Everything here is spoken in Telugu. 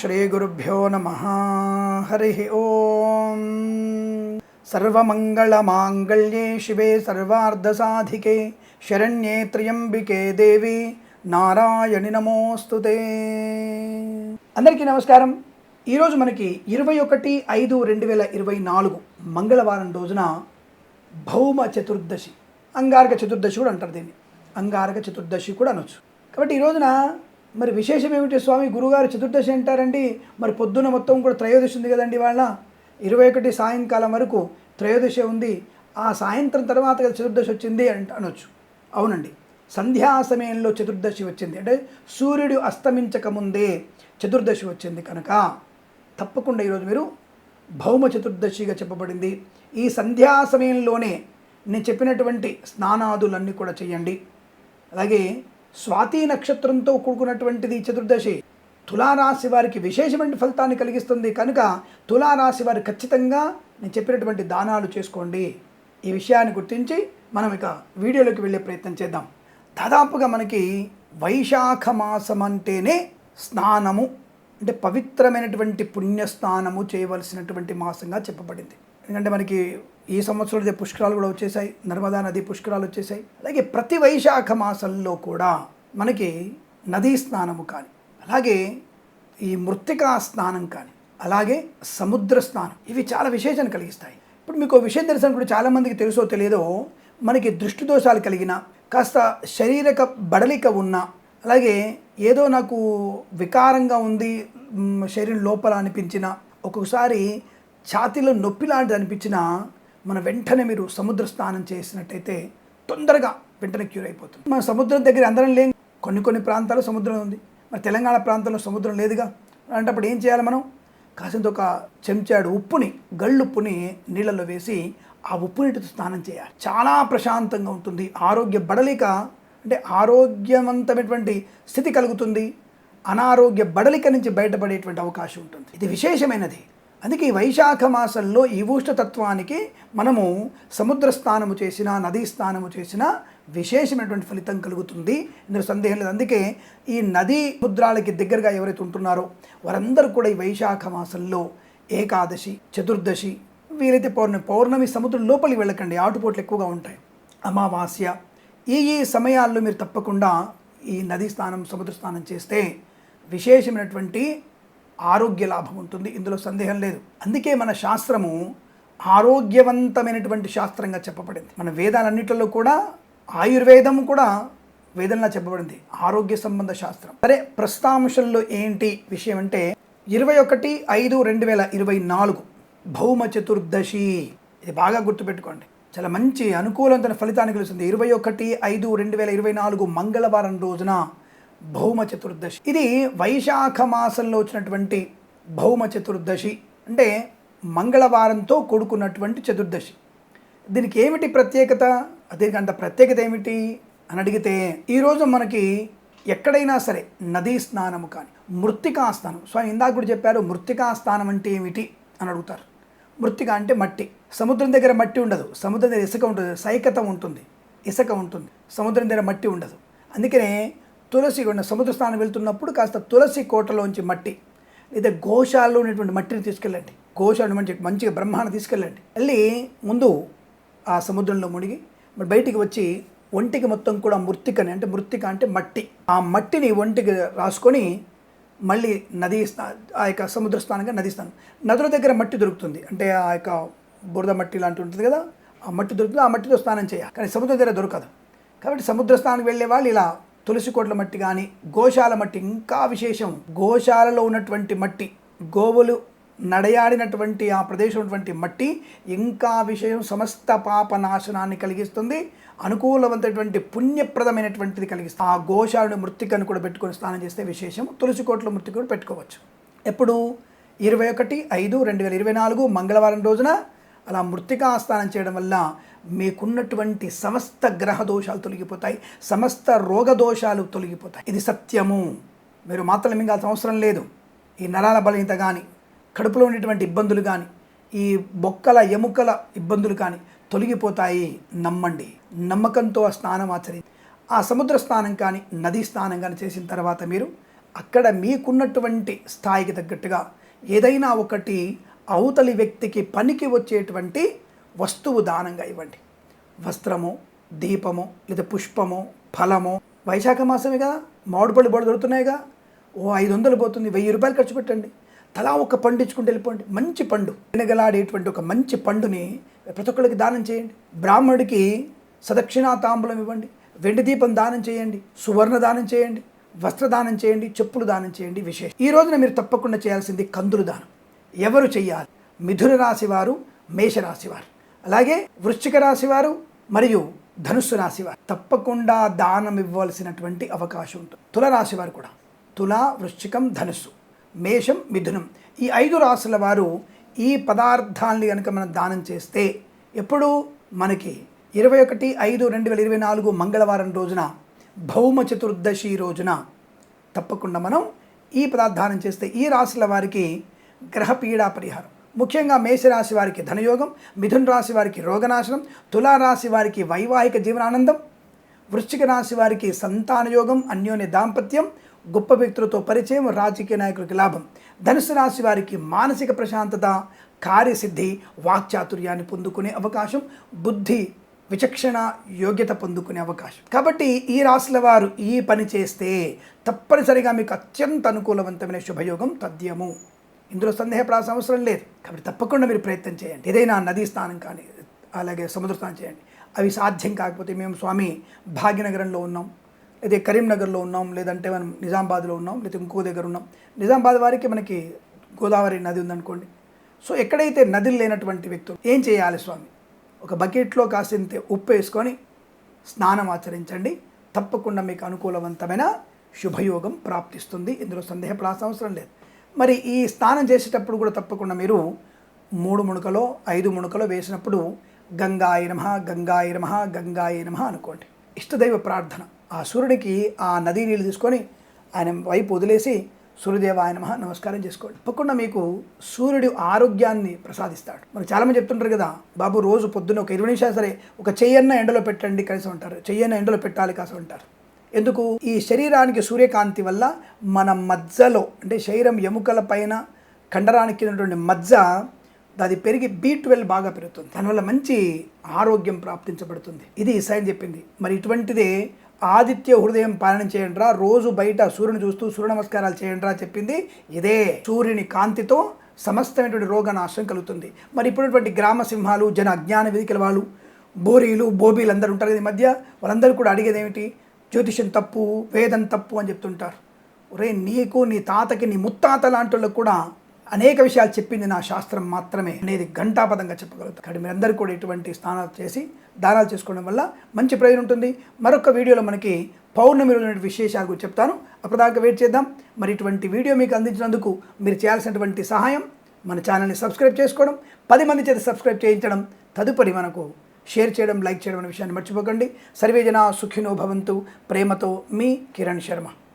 శ్రీగురుభ్యో నమ హరి ఓం సర్వమంగళమాంగళ్యే శివే సర్వార్ధసాధికే శరణ్యే త్ర్యంబికే దేవి నారాయణి నమోస్తుతే అందరికీ నమస్కారం. ఈరోజు మనకి ఇరవై ఒకటి ఐదు రెండు వేల ఇరవై నాలుగు మంగళవారం రోజున భౌమ చతుర్దశి. అంగారక చతుర్దశి కూడా అంటారు దీన్ని. అంగారక చతుర్దశి కూడా అనొచ్చు. కాబట్టి ఈ రోజున మరి విశేషం ఏమిటి స్వామి? గురుగారు చతుర్దశి అంటారండి. మరి పొద్దున మొత్తం కూడా త్రయోదశి ఉంది కదండి వాళ్ళ. ఇరవై ఒకటి సాయంకాలం వరకు త్రయోదశి ఉంది. ఆ సాయంత్రం తర్వాత కదా చతుర్దశి వచ్చింది అంట అనొచ్చు. అవునండి. సంధ్యా సమయంలో చతుర్దశి వచ్చింది. అంటే సూర్యుడు అస్తమించక ముందే చతుర్దశి వచ్చింది కనుక తప్పకుండా ఈరోజు మీరు భౌమ చతుర్దశిగా చెప్పబడింది. ఈ సంధ్యా సమయంలోనే నేను చెప్పినటువంటి స్నానాదులన్నీ కూడా చేయండి. అలాగే స్వాతి నక్షత్రంతో కూడుకున్నటువంటిది చతుర్దశి. తులారాశి వారికి విశేషమైన ఫలితాన్ని కలిగిస్తుంది. కనుక తులారాశి వారు ఖచ్చితంగా నేను చెప్పినటువంటి దానాలు చేసుకోండి. ఈ విషయాన్ని గుర్తించి మనం ఇక వీడియోలోకి వెళ్ళే ప్రయత్నం చేద్దాం. దాదాపుగా మనకి వైశాఖ మాసం అంటేనే స్నానము అంటే పవిత్రమైనటువంటి పుణ్యస్నానము చేయవలసినటువంటి మాసంగా చెప్పబడింది. ఎందుకంటే మనకి ఈ సంవత్సరంలో పుష్కరాలు కూడా వచ్చేసాయి. నర్మదా నది పుష్కరాలు వచ్చేసాయి. అలాగే ప్రతి వైశాఖ మాసంలో కూడా మనకి నదీ స్నానము కానీ అలాగే ఈ మృత్తికా స్నానం కానీ అలాగే సముద్ర స్నానం ఇవి చాలా విశేషాన్ని కలిగిస్తాయి. ఇప్పుడు మీకు విషయం తెలిసిన కూడా చాలామందికి తెలుసో తెలియదో మనకి దృష్టి దోషాలు కలిగిన కాస్త శరీరక బడలిక ఉన్న అలాగే ఏదో నాకు వికారంగా ఉంది శరీరం లోపల అనిపించిన ఒక్కొక్కసారి ఛాతీలో నొప్పి లాంటిది అనిపించినా మన వెంటనే మీరు సముద్ర స్నానం చేసినట్టయితే తొందరగా వెంటనే క్యూర్ అయిపోతుంది. మన సముద్రం దగ్గర అందరం లేం. కొన్ని కొన్ని ప్రాంతాల్లో సముద్రం ఉంది. మరి తెలంగాణ ప్రాంతంలో సముద్రం లేదుగా. అలాంటప్పుడు ఏం చేయాలి మనం? కాసింత ఒక చెంచాడు ఉప్పుని గళ్ళుప్పుని నీళ్ళల్లో వేసి ఆ ఉప్పు నీటితో స్నానం చేయాలి. చాలా ప్రశాంతంగా ఉంటుంది. ఆరోగ్య బడలిక అంటే ఆరోగ్యవంతమైనటువంటి స్థితి కలుగుతుంది. అనారోగ్య బడలిక నుంచి బయటపడేటువంటి అవకాశం ఉంటుంది. ఇది విశేషమైనది. అందుకే ఈ వైశాఖ మాసంలో ఈ ఉష్ణతత్వానికి మనము సముద్ర స్నానము చేసినా నదీ స్నానము చేసినా విశేషమైనటువంటి ఫలితం కలుగుతుంది. ఇందులో సందేహం లేదు. అందుకే ఈ నదీ సముద్రాలకి దగ్గరగా ఎవరైతే ఉంటున్నారో వారందరూ కూడా ఈ వైశాఖ మాసంలో ఏకాదశి చతుర్దశి వీలైతే పౌర్ణమి పౌర్ణమి సముద్రం లోపలికి వెళ్ళకండి. ఆటుపోట్లు ఎక్కువగా ఉంటాయి. అమావాస్య ఈ ఈ సమయాల్లో మీరు తప్పకుండా ఈ నదీ స్నానం సముద్ర స్నానం చేస్తే విశేషమైనటువంటి ఆరోగ్య లాభం ఉంటుంది. ఇందులో సందేహం లేదు. అందుకే మన శాస్త్రము ఆరోగ్యవంతమైనటువంటి శాస్త్రంగా చెప్పబడింది. మన వేదాలన్నిటిలో కూడా ఆయుర్వేదం కూడా వేదంలా చెప్పబడింది. ఆరోగ్య సంబంధ శాస్త్రం. సరే ప్రస్తాంశంలో ఏంటి విషయం అంటే ఇరవై ఒకటి ఐదు రెండు వేల ఇరవై నాలుగు భౌమ చతుర్దశి. ఇది బాగా గుర్తుపెట్టుకోండి. చాలా మంచి అనుకూలమైన ఫలితాన్ని కలుస్తుంది. ఇరవై ఒకటి ఐదు రెండు వేల ఇరవై నాలుగు మంగళవారం రోజున భౌమ చతుర్దశి. ఇది వైశాఖ మాసంలో వచ్చినటువంటి భౌమ చతుర్దశి. అంటే మంగళవారంతో కూడుకున్నటువంటి చతుర్దశి. దీనికి ఏమిటి ప్రత్యేకత? దీనికి అంత ప్రత్యేకత ఏమిటి? అని అడిగితే ఈరోజు మనకి ఎక్కడైనా సరే నదీ స్నానము కానీ మృత్తికా స్నానం. స్వామి ఇందాక కూడా చెప్పారు మృత్తికా స్నానం అంటే ఏమిటి? అని అడుగుతారు. మృత్తిక అంటే మట్టి. సముద్రం దగ్గర మట్టి ఉండదు. సముద్రం దగ్గర ఇసుక ఉంటుంది. సైకత ఉంటుంది. ఇసుక ఉంటుంది. సముద్రం దగ్గర మట్టి ఉండదు. అందుకనే తులసి సముద్ర స్నానం వెళ్తున్నప్పుడు కాస్త తులసి కోటలోంచి మట్టి లేదా గోశాలలో ఉన్నటువంటి మట్టిని తీసుకెళ్ళండి. గోశాల మంచి మంచిగా బ్రహ్మాండ తీసుకెళ్ళండి. వెళ్ళి ముందు ఆ సముద్రంలో మునిగి మరి బయటికి వచ్చి ఒంటికి మొత్తం కూడా మృత్తికని అంటే మృత్తిక అంటే మట్టి. ఆ మట్టిని ఒంటికి రాసుకొని మళ్ళీ నదీ స్నా ఆ యొక్క సముద్ర స్నానంగా నదీ స్నానం. నదుల దగ్గర మట్టి దొరుకుతుంది. అంటే ఆ యొక్క బురద మట్టి లాంటి ఉంటుంది కదా ఆ మట్టి దొరుకుతుంది ఆ మట్టితో స్నానం చేయాలి. కానీ సముద్రం దగ్గర దొరకదు. కాబట్టి సముద్ర స్నానం వెళ్ళే వాళ్ళు ఇలా తులసి కోట్ల మట్టి కానీ గోశాల మట్టి ఇంకా విశేషం. గోశాలలో ఉన్నటువంటి మట్టి గోవులు నడయాడినటువంటి ఆ ప్రదేశం ఉన్నటువంటి మట్టి ఇంకా విషయం సమస్త పాప నాశనాన్ని కలిగిస్తుంది. అనుకూలవంతటువంటి పుణ్యప్రదమైనటువంటిది కలిగిస్తుంది. ఆ గోశాలను మృతికను కూడా పెట్టుకొని స్నానం చేస్తే విశేషం. తులసి కోట్ల మృతిక కూడా పెట్టుకోవచ్చు. ఎప్పుడు? ఇరవై ఒకటి ఐదు రెండు వేల ఇరవై నాలుగు మంగళవారం రోజున అలా మృతికా స్నానం చేయడం వల్ల మీకున్నటువంటి సమస్త గ్రహ దోషాలు తొలగిపోతాయి సమస్త రోగ దోషాలు తొలగిపోతాయి. ఇది సత్యము. మీరు మాత్రలు మింగాల్సిన అవసరం లేదు. ఈ నరాల బలహీనత కానీ కడుపులో ఉండేటువంటి ఇబ్బందులు కానీ ఈ బొక్కల ఎముకల ఇబ్బందులు కానీ తొలగిపోతాయి. నమ్మండి. నమ్మకంతో ఆ స్నానం ఆచరి ఆ సముద్ర స్నానం కానీ నదీ స్నానం కానీ చేసిన తర్వాత మీరు అక్కడ మీకున్నటువంటి స్థాయికి తగ్గట్టుగా ఏదైనా ఒకటి అవతలి వ్యక్తికి పనికి వచ్చేటువంటి వస్తువు దానంగా ఇవ్వండి. వస్త్రము దీపము లేదా పుష్పము ఫలము. వైశాఖ మాసమే కదా? మామిడిపళ్ళు బోడ దొరుకుతున్నాయిగా? ఓ ఐదు వందలు పోతుంది. వెయ్యి రూపాయలు ఖర్చు పెట్టండి. తలా ఒక పండు ఇచ్చుకుంటూ వెళ్ళిపోండి. మంచి పండు. వెనగలాడేటువంటి ఒక మంచి పండుని ప్రతి ఒక్కరికి దానం చేయండి. బ్రాహ్మణుడికి సదక్షిణా తాంబూలం ఇవ్వండి. వెండి దీపం దానం చేయండి. సువర్ణ దానం చేయండి. వస్త్రదానం చేయండి. చెప్పులు దానం చేయండి. విశేషం. ఈ రోజున మీరు తప్పకుండా చేయాల్సింది కందులు దానం. ఎవరు చెయ్యాలి? మిథున రాశి వారు మేషరాశి వారు. అలాగే వృశ్చిక రాశి వారు మరియు ధనుస్సు రాశి వారు తప్పకుండా దానం ఇవ్వవలసినటువంటి అవకాశం ఉంటుంది. తులరాశి వారు కూడా. తుల వృశ్చికం ధనుస్సు మేషం మిథునం ఈ ఐదు రాశుల వారు ఈ పదార్థాన్ని కనుక మనం దానం చేస్తే ఎప్పుడు మనకి ఇరవై ఒకటి ఐదు రెండు వేల ఇరవై నాలుగు మంగళవారం రోజున భౌమ చతుర్దశి రోజున తప్పకుండా మనం ఈ పదార్థానం చేస్తే ఈ రాశుల వారికి గ్రహ పీడా పరిహారం. ముఖ్యంగా మేషరాశి వారికి ధనయోగం మిథున్ రాశి వారికి రోగనాశనం తులారాశి వారికి వైవాహిక జీవనానందం వృశ్చిక రాశి వారికి సంతానయోగం అన్యోన్య దాంపత్యం గొప్ప వ్యక్తులతో పరిచయం రాజకీయ నాయకులకి లాభం. ధనుసు రాశి వారికి మానసిక ప్రశాంతత కార్యసిద్ధి వాక్చాతుర్యాన్ని పొందుకునే అవకాశం బుద్ధి విచక్షణ యోగ్యత పొందుకునే అవకాశం. కాబట్టి ఈ రాశుల వారు ఈ పని చేస్తే తప్పనిసరిగా మీకు అత్యంత అనుకూలవంతమైన శుభయోగం తథ్యము ఇందులో సందేహపడాల్సిన అవసరం లేదు. కాబట్టి తప్పకుండా మీరు ప్రయత్నం చేయండి. ఏదైనా నదీ స్నానం కానీ అలాగే సముద్ర స్నానం చేయండి. అవి సాధ్యం కాకపోతే మేము స్వామి భాగ్యనగరంలో ఉన్నాం. లేదా కరీంనగర్లో ఉన్నాం. లేదంటే మనం నిజామాబాద్లో ఉన్నాం. లేదా ఇంకో దగ్గర ఉన్నాం. నిజామాబాద్ వారికి మనకి గోదావరి నది ఉందనుకోండి. సో ఎక్కడైతే నదులు లేనటువంటి వ్యక్తులు ఏం చేయాలి స్వామి? ఒక బకెట్లో కాసింత ఉప్పు వేసుకొని స్నానం ఆచరించండి. తప్పకుండా మీకు అనుకూలవంతమైన శుభయోగం ప్రాప్తిస్తుంది. ఇందులో సందేహపడాల్సిన అవసరం లేదు. మరి ఈ స్నానం చేసేటప్పుడు కూడా తప్పకుండా మీరు మూడు ముణుకలో ఐదు ముణుకలో వేసినప్పుడు గంగాయ నమ గంగాయ నమ గంగాయ నమ అనుకోండి. ఇష్టదైవ ప్రార్థన. ఆ సూర్యుడికి ఆ నదీ నీళ్ళు తీసుకొని ఆయన వైపు వదిలేసి సూర్యదేవాయ నమ నమస్కారం చేసుకోండి. తప్పకుండా మీకు సూర్యుడు ఆరోగ్యాన్ని ప్రసాదిస్తాడు. మరి చాలామంది చెప్తుంటారు కదా బాబు రోజు పొద్దున్న ఒక ఇరవై నిమిషాలు సరే ఒక చెయ్యన్న ఎండలో పెట్టండి కలిసి ఉంటారు చెయ్యన్న ఎండలో పెట్టాలి కాసి ఉంటారు ఎందుకు? ఈ శరీరానికి సూర్యకాంతి వల్ల మన మజ్జలో అంటే శరీరం ఎముకల పైన కండరానికి ఉన్నటువంటి మజ్జ అది పెరిగి బీ ట్వెల్వ్ బాగా పెరుగుతుంది. దానివల్ల మంచి ఆరోగ్యం ప్రాప్తించబడుతుంది. ఇది సైన్ చెప్పింది. మరి ఇటువంటిదే ఆదిత్య హృదయం పాలన చేయండిరా రోజు బయట సూర్యుని చూస్తూ సూర్య నమస్కారాలు చేయండిరా చెప్పింది. ఇదే సూర్యుని కాంతితో సమస్తమైనటువంటి రోగ నాశనం కలుగుతుంది. మరి ఇప్పుడున్నటువంటి గ్రామ సింహాలు జన అజ్ఞాన వేదికల వాళ్ళు బోరీలు బోబీలు అందరూ ఉంటారు ఈ మధ్య వాళ్ళందరూ కూడా అడిగేది ఏమిటి జ్యోతిష్యం తప్పు వేదం తప్పు అని చెప్తుంటారు. ఒరే నీకు నీ తాతకి నీ ముత్తాత లాంటి కూడా అనేక విషయాలు చెప్పింది నా శాస్త్రం మాత్రమే అనేది ఘంటాపదంగా చెప్పగలుగుతా. కాబట్టి మీరందరూ కూడా ఇటువంటి స్నానాలు చేసి దానాలు చేసుకోవడం వల్ల మంచి ప్రయోజనం ఉంటుంది. మరొక వీడియోలో మనకి పౌర్ణమి రోజు విశేషాలు గురించి చెప్తాను. అప్పటిదాకా వెయిట్ చేద్దాం. మరి ఇటువంటి వీడియో మీకు అందించినందుకు మీరు చేయాల్సినటువంటి సహాయం మన ఛానల్ని సబ్స్క్రైబ్ చేసుకోవడం పది మంది చేత సబ్స్క్రైబ్ చేయించడం తదుపరి మనకు షేర్ చేయడం లైక్ చేయడం అనే విషయాన్ని మర్చిపోకండి. సర్వేజన సుఖినో భవంతు. ప్రేమతో మీ కిరణ్ శర్మ.